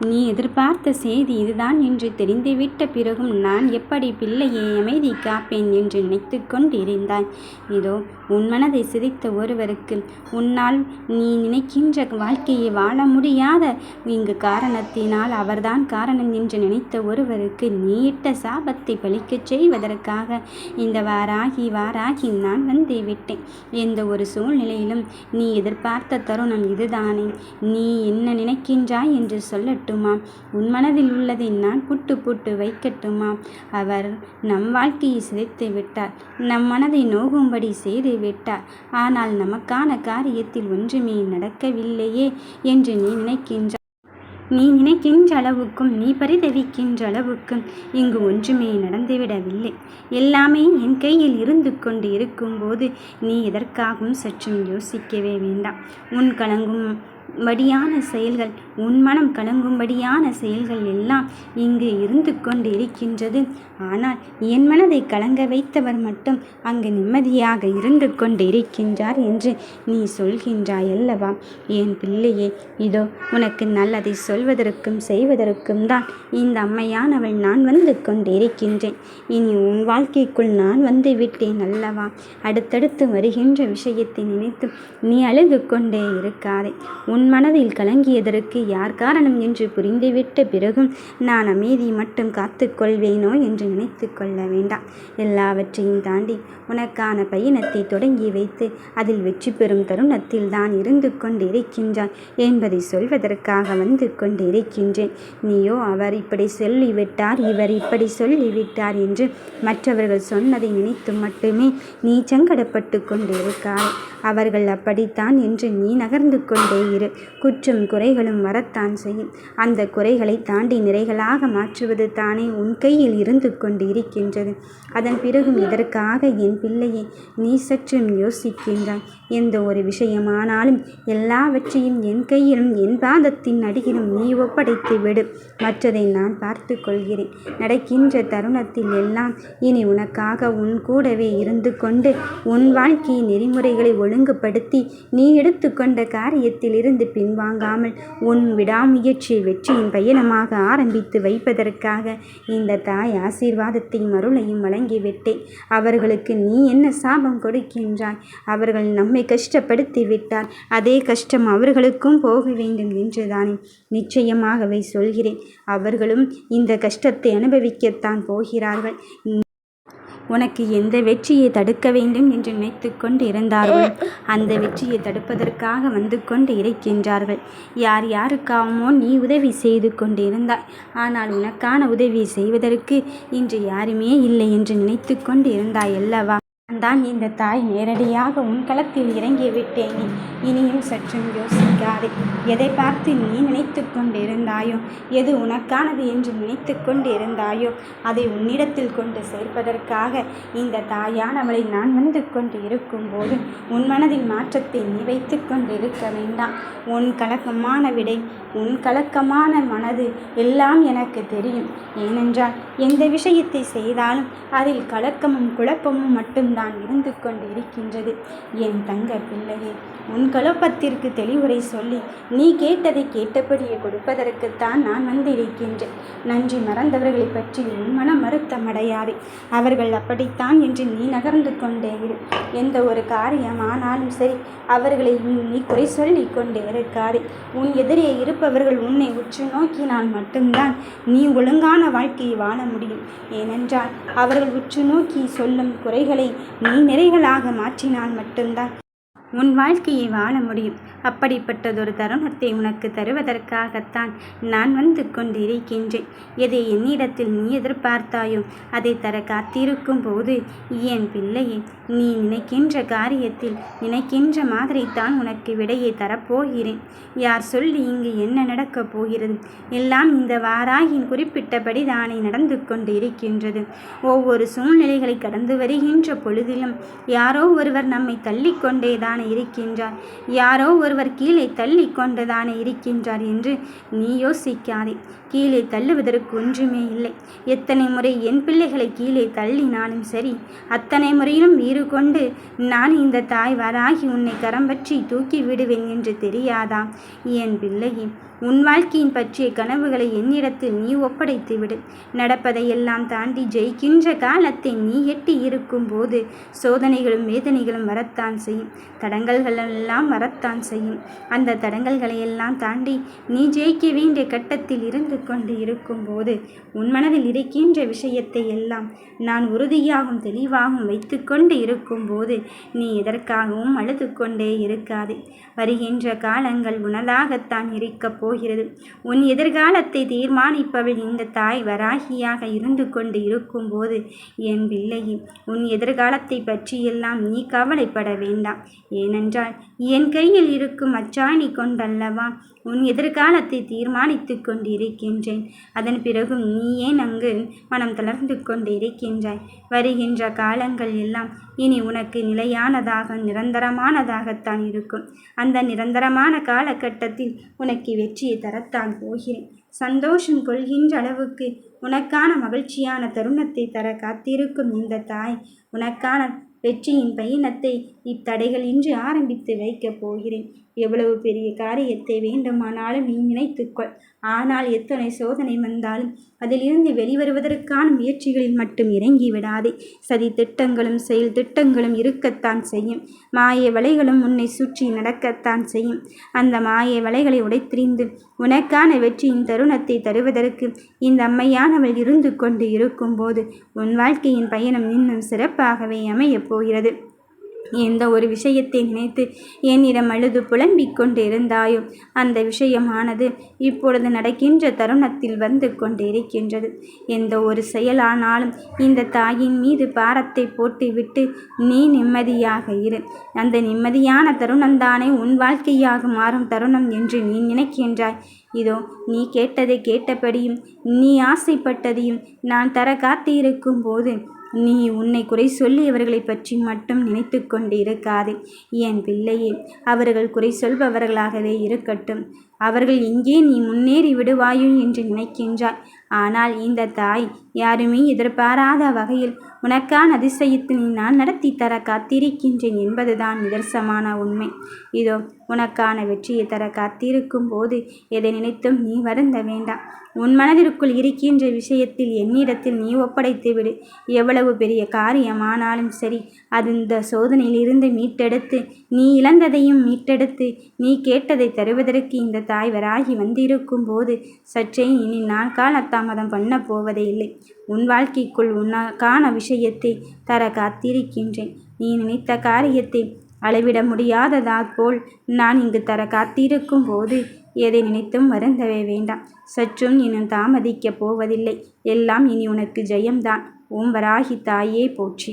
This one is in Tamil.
நீ எதிர்பார்த்த செய்தி இதுதான் என்று தெரிந்துவிட்ட பிறகும் நான் எப்படி பிள்ளையை அமைதி காப்பேன் என்று நினைத்து கொண்டிருந்தாய். இதோ உன் மனதை சிதைத்த ஒருவருக்கு உன்னால் நீ நினைக்கின்ற வாழ்க்கையை வாழ முடியாத இங்கு காரணத்தினால் அவர்தான் காரணம் என்று நினைத்த ஒருவருக்கு நீட்ட சாபத்தை பலிக்கச் செய்வதற்காக இந்த வாராகி வாராகி நான் வந்து விட்டேன். எந்த ஒரு சூழ்நிலையிலும் நீ எதிர்பார்த்த தருணம் இதுதானே. நீ என்ன நினைக்கின்றாய் என்று சொல்லட்டும் வைக்கட்டுமா உன் மனதில் உள்ளதை நான் புட்டு புட்டு வைக்கட்டுமா? அவர் நம் வாழ்க்கையை சிதைத்து விட்டார். நம் மனதை நோகும்படி செய்து விட்டார். ஆனால் நமக்கான காரியத்தில் ஒன்றுமே நடக்கவில்லையே என்று நீ நினைக்கின்ற நீ நினைக்கின்ற அளவுக்கும் நீ பரிதவிக்கின்ற அளவுக்கும் இங்கு ஒன்றுமே நடந்துவிடவில்லை. எல்லாமே என் கையில் இருந்து கொண்டு இருக்கும்போது நீ எதற்காகவும் சற்றும் யோசிக்கவே வேண்டாம். உன் கலங்கும் படியான செயல்கள் உன் மனம் கலங்கும்படியான செயல்கள் எல்லாம் இங்கு இருந்து கொண்டு இருக்கின்றது ஆனால் என் மனதை கலங்க வைத்தவர் மட்டும் அங்கு நிம்மதியாக இருந்து கொண்டு இருக்கின்றார் என்று நீ சொல்கின்றாய் அல்லவா என் பிள்ளையே இதோ உனக்கு நல்லதை சொல்வதற்கும் செய்வதற்கும் தான் இந்த அம்மையானவள் நான் வந்து கொண்டு இருக்கின்றேன் இனி உன் வாழ்க்கைக்குள் நான் வந்து விட்டேன் அல்லவா? அடுத்தடுத்து வருகின்ற விஷயத்தை நினைத்து நீ அழுது கொண்டே இருக்காதே. உன் உன் மனதில் கலங்கியதற்கு யார் காரணம் என்று புரிந்துவிட்ட பிறகும் நான் அமைதி மட்டும் காத்துக்கொள்வேனோ என்று நினைத்து கொள்ள வேண்டாம். எல்லாவற்றையும் தாண்டி உனக்கான பயணத்தை தொடங்கி வைத்து அதில் வெற்றி பெறும் தருணத்தில் தான் இருந்து கொண்டிருக்கின்றாய் என்பதை சொல்வதற்காக வந்து கொண்டிருக்கின்றேன். நீயோ அவர் இப்படி சொல்லிவிட்டார் இவர் இப்படி சொல்லிவிட்டார் என்று மற்றவர்கள் சொன்னதை நினைத்து மட்டுமே நீ சங்கடப்பட்டு கொண்டிருக்காய். அவர்கள் அப்படித்தான் என்று நீ நகர்ந்து கொண்டே இரு. குற்றம் குறைகளும் வரத்தான் செய்யும். அந்த குறைகளை தாண்டி நிறைகளாக மாற்றுவது தானே உன் கையில் இருந்து கொண்டு இருக்கின்றது அதன் பிறகும் இதற்காக என் பிள்ளையை நீ சற்றும் யோசிக்கின்றாய்? எந்த ஒரு விஷயமானாலும் எல்லாவற்றையும் என் கையிலும் என் பாதத்தின் அடியிலும் நீ ஒப்படைத்து விடு. மற்றதை நான் பார்த்து கொள்கிறேன். நடக்கின்ற தருணத்தில் எல்லாம் இனி உனக்காக உன் கூடவே இருந்து கொண்டு உன் வாழ்க்கையின் நெறிமுறைகளை ஒழுங்குபடுத்தி நீ எடுத்துக்கொண்ட காரியத்தில் இருந்து பின்வாங்காமல் உன் விடாமுயற்சி வெற்றியின் பயணமாக ஆரம்பித்து வைப்பதற்காக இந்த தாய் ஆசீர்வாதத்தையும் அருளையும் வழங்கிவிட்டேன். அவர்களுக்கு நீ என்ன சாபம் கொடுக்கின்றாய்? அவர்கள் நம்மை கஷ்டப்படுத்தி விட்டால் அதே கஷ்டம் அவர்களுக்கும் போக வேண்டும் என்றுதானே? நிச்சயமாகவே சொல்கிறேன். அவர்களும் இந்த கஷ்டத்தை அனுபவிக்கத்தான் போகிறார்கள். உனக்கு எந்த வெற்றியை தடுக்க வேண்டும் என்று நினைத்து கொண்டு இருந்தார்கள். அந்த வெற்றியை தடுப்பதற்காக வந்து கொண்டு இருக்கின்றார்கள். யார் யாருக்காகவோ நீ உதவி செய்து கொண்டு இருந்தாய் ஆனால் உனக்கான உதவியை செய்வதற்கு இன்று யாருமே இல்லை என்று நினைத்து கொண்டு இருந்தாய் அல்லவா? நான் இந்த தாய் நேரடியாக உன் களத்தில் இறங்கிவிட்டேன் இனியும் சற்றும் யோசிக்காதே. எதை பார்த்து நீ நினைத்து கொண்டிருந்தாயோ? எது உனக்கானது என்று நினைத்து கொண்டிருந்தாயோ? அதை உன்னிடத்தில் கொண்டு சேர்ப்பதற்காக இந்த தாயானவளை நான் வந்து கொண்டு இருக்கும்போது உன் மனதில் மாற்றத்தை நீ வைத்து கொண்டிருக்க வேண்டாம். உன் கலக்கமான விடை உன் கலக்கமான மனது எல்லாம் எனக்கு தெரியும். ஏனென்றால் எந்த விஷயத்தை செய்தாலும் அதில் கலக்கமும் குழப்பமும் மட்டும்தான் இருந்து கொண்டு இருக்கின்றது என் தங்க பிள்ளையே உன் குழப்பத்திற்கு தெளிவுரை சொல்லி நீ கேட்டதை கேட்டபடியே கொடுப்பதற்குத்தான் நான் வந்திருக்கின்றேன். நன்றி மறந்தவர்களை பற்றி உன் மனம் மறுத்தமடையாதே அவர்கள் அப்படித்தான் என்று நீ நகர்ந்து கொண்டே இரு. எந்த ஒரு காரியமானாலும் சரி அவர்களை நீ குறை சொல்லி கொண்டே இருக்காதே. உன் எதிரே இருப்பவர்கள் உன்னை உற்று நோக்கினால் மட்டும்தான் நீ ஒழுங்கான வாழ்க்கையை வாழ முடியும். ஏனென்றால் அவர்கள் உற்று நோக்கி சொல்லும் குறைகளை நீ நிறைகளாக மாற்றினால் மட்டும்தான். உன் வாழ்க்கையை வாழ முடியும். அப்படிப்பட்டதொரு தருணத்தை உனக்கு தருவதற்காகத்தான் நான் வந்து கொண்டிருக்கின்றேன். எதை என்னிடத்தில் நீ எதிர்பார்த்தாயோ அதை தர காத்திருக்கும் போது என் பிள்ளையே நீ நினைக்கின்ற காரியத்தில் நினைக்கின்ற மாதிரி தான் உனக்கு விடையை தரப்போகிறேன். யார் சொல்லி இங்கு என்ன நடக்கப் போகிறது? எல்லாம் இந்த வாராயின் குறிப்பிட்டபடி தானே நடந்து கொண்டு இருக்கின்றது ஒவ்வொரு சூழ்நிலைகளை கடந்து வருகின்ற பொழுதிலும் யாரோ ஒருவர் நம்மை தள்ளிக்கொண்டேதான் கொண்டுதானே இருக்கின்றார்? யாரோ ஒருவர் கீழே தள்ளி கொண்டுதானே இருக்கின்றார் என்று நீ யோசிக்காதே. கீழே தள்ளுவதற்கு ஒன்றுமே இல்லை. எத்தனை முறை என் பிள்ளைகளை கீழே தள்ளினாலும் சரி அத்தனை முறையிலும் வீறு கொண்டு நான் இந்த தாய் வராகி உன்னை கரம் பற்றி தூக்கி விடுவேன் என்று தெரியாதா? என் பிள்ளையே உன் வாழ்க்கையின் பற்றிய கனவுகளை என்னிடத்தில் நீ ஒப்படைத்து விடு நடப்பதையெல்லாம் தாண்டி ஜெயிக்கின்ற காலத்தை நீ எட்டி இருக்கும் போது சோதனைகளும் வேதனைகளும் வரத்தான் செய்யும். தடங்கல்களெல்லாம் வரத்தான் செய்யும். அந்த தடங்கல்களை எல்லாம் தாண்டி நீ ஜெயிக்க வேண்டிய கட்டத்தில் இருந்து கொண்டு இருக்கும்போது உன் மனதில் இருக்கின்ற விஷயத்தை எல்லாம் நான் உறுதியாகவும் தெளிவாகவும் வைத்துக்கொண்டு இருக்கும்போது நீ எதற்காகவும் அழுது கொண்டே இருக்காது. வருகின்ற காலங்கள் உனதாகத்தான் இருக்கப்போ போகிறது. உன் எதிர்காலத்தை தீர்மானிப்பவள் இந்த தாய் வராகியாக இருந்து கொண்டு இருக்கும்போது என் பிள்ளையே உன் எதிர்காலத்தை பற்றியெல்லாம் நீ கவலைப்பட வேண்டாம். ஏனென்றால் என் கையில் இருக்கும் அச்சாணி கொண்டல்லவா உன் எதிர்காலத்தை தீர்மானித்து கொண்டிருக்கின்றேன். அதன் பிறகும் நீ ஏன் அங்கு மனம் தளர்ந்து கொண்டிருக்கின்றாய் வருகின்ற காலங்கள் எல்லாம் இனி உனக்கு நிலையானதாக நிரந்தரமானதாகத்தான் இருக்கும். அந்த நிரந்தரமான காலகட்டத்தில் உனக்கு வெற்றியை தரத்தான் போகிறேன். சந்தோஷம் கொள்கின்ற அளவுக்கு உனக்கான மகிழ்ச்சியான தருணத்தை தர காத்திருக்கும் இந்த தாய் உனக்கான வெற்றியின் பயணத்தை இத்தடைகள் இன்று ஆரம்பித்து வைக்கப் போகிறேன். எவ்வளவு பெரிய காரியத்தை வேண்டுமானாலும் நீ நினைத்துக்கொள். ஆனால் எத்தனை சோதனை வந்தாலும் அதிலிருந்து வெளிவருவதற்கான முயற்சிகளில் மட்டும் இறங்கி விடாதே சதி திட்டங்களும் செயல் திட்டங்களும் இருக்கத்தான் செய்யும். மாய வலைகளும் உன்னை சுற்றி நடக்கத்தான் செய்யும். அந்த மாய வலைகளை உடைத்திரிந்து உனக்கான வெற்றியின் தருணத்தை தருவதற்கு இந்த அம்மையானவள் இருந்து கொண்டு இருக்கும்போது உன் வாழ்க்கையின் பயணம் இன்னும் சிறப்பாகவே அமையப் போகிறது. எந்த ஒரு விஷயத்தை நினைத்து என்னிடம் அழுது புலம்பிக் கொண்டிருந்தாயோ அந்த விஷயமானது இப்பொழுது நடக்கின்ற தருணத்தில் வந்து கொண்டிருக்கின்றது. எந்த ஒரு செயலானாலும் இந்த தாயின் மீது பாரத்தை போட்டுவிட்டு நீ நிம்மதியாக இரு. அந்த நிம்மதியான தருணம்தானே உன் வாழ்க்கையாக மாறும் தருணம் என்று நீ நினைக்கின்றாய். இதோ நீ கேட்டதை கேட்டபடியும் நீ ஆசைப்பட்டதையும் நான் தர காத்திருக்கும் போது நீ உன்னை குறை சொல்லியவர்களை பற்றி மட்டும் நினைத்து கொண்டு இருக்காதே என் பிள்ளையே அவர்கள் குறை சொல்பவர்களாகவே இருக்கட்டும். அவர்கள் இங்கே நீ முன்னேறி விடுவாயோ என்று நினைக்கின்றாய் ஆனால் இந்த தாய் யாருமே எதிர்பாராத வகையில் உனக்கான அதிசயத்தை நான் நடத்தி தர காத்திருக்கின்றேன் என்பதுதான் நிதர்சமான உண்மை. இதோ உனக்கான வெற்றியை தர காத்திருக்கும் போது எதை நினைத்தும் நீ வருந்த வேண்டாம். உன் மனதிற்குள் இருக்கின்ற விஷயத்தில் என்னிடத்தில் நீ ஒப்படைத்து விடு. எவ்வளவு பெரிய காரியமானாலும் சரி அது இந்த சோதனையிலிருந்து மீட்டெடுத்து நீ இழந்ததையும் மீட்டெடுத்து நீ கேட்டதை தருவதற்கு இந்த தாய் வராகி வந்திருக்கும் போது சற்றே இனி நான் காலத்தாமதம் பண்ண போவதே இல்லை. உன் வாழ்க்கைக்குள் உனக்கான விஷயத்தை தர காத்திருக்கின்றேன். நீ நினைத்த காரியத்தை அளவிட முடியாததா போல் நான் இங்கு தர காத்திருக்கும் போது எதை நினைத்தும் வருந்தவே வேண்டாம். சற்றும் இன்னும் தாமதிக்கப் போவதில்லை. எல்லாம் இனி உனக்கு ஜெயம்தான். ஓம் வராகி தாயே போற்றி.